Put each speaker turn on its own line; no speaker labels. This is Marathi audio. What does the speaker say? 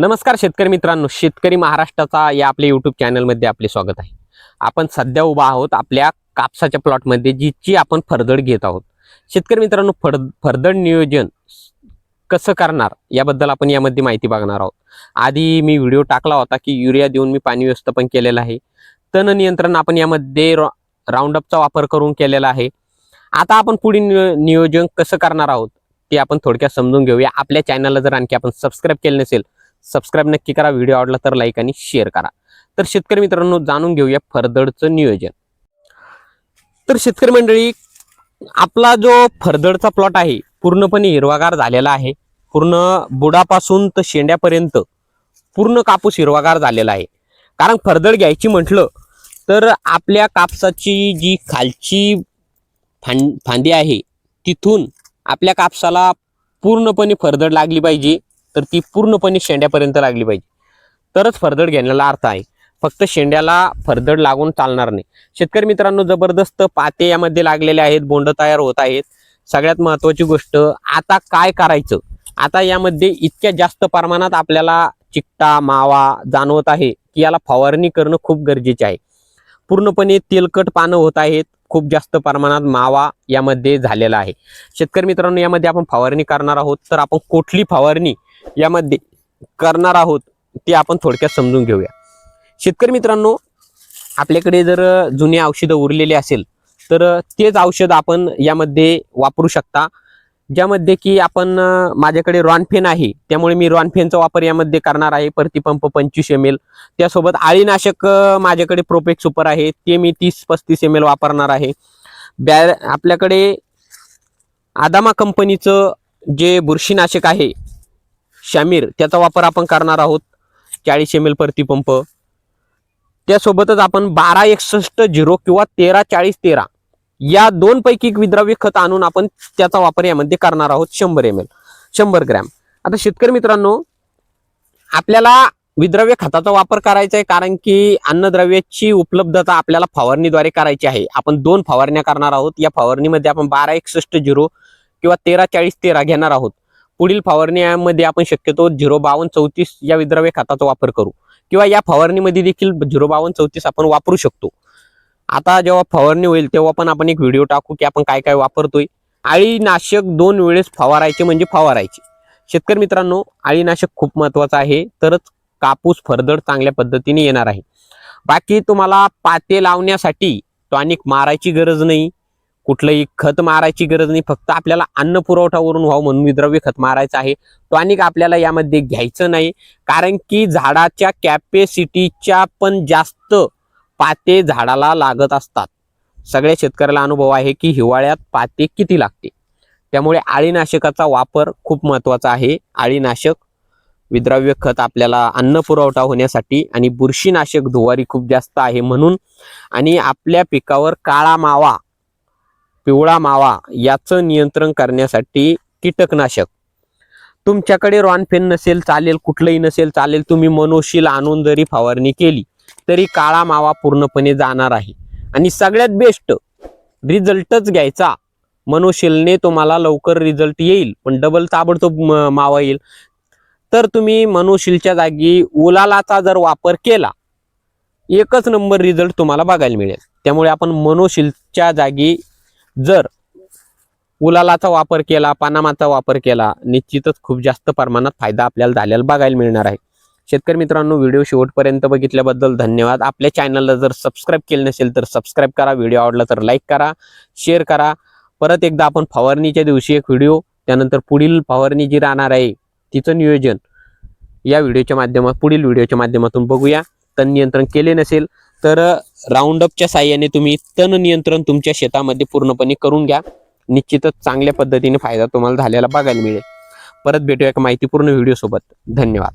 नमस्कार शेतकरी मित्रांनो शेतकरी महाराष्ट्राचा या आपल्या युट्यूब चॅनलमध्ये आपले स्वागत आहे. आपण सध्या उभा आहोत आपल्या कापसाच्या प्लॉटमध्ये जिची आपण फरदड घेत आहोत. शेतकरी मित्रांनो फड फरदड नियोजन कसं करणार याबद्दल आपण यामध्ये माहिती बघणार आहोत. आधी मी व्हिडिओ टाकला होता की युरिया देऊन मी पाणी व्यवस्थापन केलेलं आहे. तण नियंत्रण आपण यामध्ये राऊंडअपचा वापर करून केलेला आहे. आता आपण पुढील नियो- नियोजन कसं करणार आहोत ते आपण थोडक्यात समजून घेऊया. आपल्या चॅनलला जर आणखी आपण सबस्क्राईब केलं नसेल सबस्क्राईब नक्की करा व्हिडिओ आवडला तर लाईक आणि शेअर करा. तर शेतकरी मित्रांनो जाणून घेऊया फरदडचं नियोजन. तर शेतकरी मंडळी आपला जो फरदडचा प्लॉट आहे पूर्णपणे हिरवागार झालेला आहे. पूर्ण बुडापासून तर शेंड्यापर्यंत पूर्ण कापूस हिरवागार झालेला आहे. कारण फरदड घ्यायची म्हटलं तर आपल्या कापसाची जी खालची फां फांदी आहे तिथून आपल्या कापसाला पूर्णपणे फरदड लागली पाहिजे. तर ती पूर्णपणे शेंड्यापर्यंत लागली पाहिजे. तरच फरदड घेण्याला अर्थ आहे. फक्त शेंड्याला फरदड लागून चालणार नाही. शेतकरी मित्रांनो जबरदस्त पाते यामध्ये लागलेले आहेत बोंड तयार होत आहेत. सगळ्यात महत्वाची गोष्ट आता काय करायचं? आता यामध्ये इतक्या जास्त प्रमाणात आपल्याला चिकटा मावा जाणवत आहे की याला फवारणी करणं खूप गरजेचे आहे. पूर्णपणे तेलकट पानं होत आहेत. खूप जास्त प्रमाणात मावा यामध्ये झालेला आहे. शेतकरी मित्रांनो यामध्ये आपण फवारणी करणार आहोत. तर आपण कुठली फवारणी यामध्ये करणार आहोत ते आपण थोडक्यात समजून घेऊया. शेतकरी मित्रांनो आपल्याकडे जर जुने औषधं उरलेले असेल तर तेच औषध आपण यामध्ये वापरू शकता. ज्यामध्ये की आपण माझ्याकडे रॉनफेन आहे त्यामुळे मी रॉनफेनचा वापर यामध्ये करणार आहे. प्रतिपंप पंचवीस एम एल त्यासोबत आळीनाशक माझ्याकडे प्रोपेक सुपर आहे ते मी तीस पस्तीस एम एल वापरणार आहे. बॅ आपल्याकडे आदामा कंपनीचं जे बुरशीनाशक आहे शामीर त्याचा वापर आपण करणार आहोत. चाळीस एम एल प्रतिपंप त्यासोबतच आपण बारा एकसष्ट झिरो किंवा तेरा चाळीस तेरा या दोन पैकी एक विद्राव्य खत आणून आपण त्याचा वापर यामध्ये करणार आहोत शंभर एम एल शंभर ग्रॅम. आता शेतकरी मित्रांनो आपल्याला विद्रव्य खताचा वापर करायचा आहे कारण की अन्नद्रव्याची उपलब्धता आपल्याला फवारणीद्वारे करायची आहे. आपण दोन फवारण्या करणार आहोत. या फवारणीमध्ये आपण बारा एकसष्ट झिरो किंवा तेरा चाळीस तेरा घेणार आहोत. पुढील फवारण्यामध्ये आपण शक्यतो झिरो बावन्न चौतीस या विद्रव्य खताचा वापर करू. किंवा या फवारणीमध्ये देखील झिरो बावन्न चौतीस आपण वापरू शकतो. आता जेव्हा फवारणी होईल तेव्हा पण आपण एक व्हिडिओ टाकू की आपण काय काय वापरतोय. आळीनाशक दोन वेळेस फवारायचे म्हणजे फवारायचे. शेतकरी मित्रांनो आळीनाशक खूप महत्वाचं आहे. तरच कापूस फरदड चांगल्या पद्धतीने येणार आहे. बाकी तुम्हाला पाते लावण्यासाठी टॉनिक मारायची गरज नाही. कुठलंही खत मारायची गरज नाही. फक्त आपल्याला अन्न पुरवठावरून व्हावं म्हणून विद्रव्य खत मारायचं आहे. टॉनिक आपल्याला यामध्ये घ्यायचं नाही. कारण की झाडाच्या कॅपॅसिटीच्या पण जास्त पाते झाडाला लागत असतात. सगळ्या शेतकऱ्याला अनुभव आहे की हिवाळ्यात पाते किती लागते त्यामुळे आळीनाशकाचा वापर खूप महत्त्वाचा आहे. आळीनाशक विद्राव्य खत आपल्याला अन्न पुरवठा होण्यासाठी आणि बुरशीनाशक धुवारी खूप जास्त आहे म्हणून. आणि आपल्या पिकावर काळा मावा पिवळा मावा याचं नियंत्रण करण्यासाठी कीटकनाशक. तुमच्याकडे रॉनफेन नसेल चालेल कुठलंही नसेल चालेल तुम्ही मनोशील आणून जरी फवारणी केली तरी काळा मावा पूर्णपणे जाणार आहे. आणि सगळ्यात बेस्ट रिझल्टच घ्यायचा. मनोशीलने तुम्हाला लवकर रिझल्ट येईल पण डबल ताबडतोब मावा येईल. तर तुम्ही मनोशीलच्या जागी उलालाचा जर वापर केला एकच नंबर रिझल्ट तुम्हाला बघायला मिळेल. त्यामुळे आपण मनोशीलच्या जागी जर उलालाचा वापर केला पानामाचा वापर केला निश्चितच खूप जास्त प्रमाणात फायदा आपल्याला झालेला बघायला मिळणार आहे. शेतकरी मित्रांनो व्हिडिओ शेवटपर्यंत बघितल्याबद्दल धन्यवाद. आपल्या चॅनलला जर सबस्क्राईब केलं नसेल तर सबस्क्राईब करा व्हिडिओ आवडला तर लाईक करा शेअर करा. परत एकदा आपण फवारणीच्या दिवशी एक व्हिडिओ त्यानंतर पुढील फवारणी जी राहणार आहे तिचं नियोजन या व्हिडिओच्या माध्यमात पुढील व्हिडिओच्या माध्यमातून बघूया. तण नियंत्रण केले नसेल तर राऊंडअपच्या साह्याने तुम्ही तण नियंत्रण तुमच्या शेतामध्ये पूर्णपणे करून घ्या. निश्चितच चांगल्या पद्धतीने फायदा तुम्हाला झालेला बघायला मिळेल. परत भेटूया एका माहितीपूर्ण व्हिडिओसोबत धन्यवाद.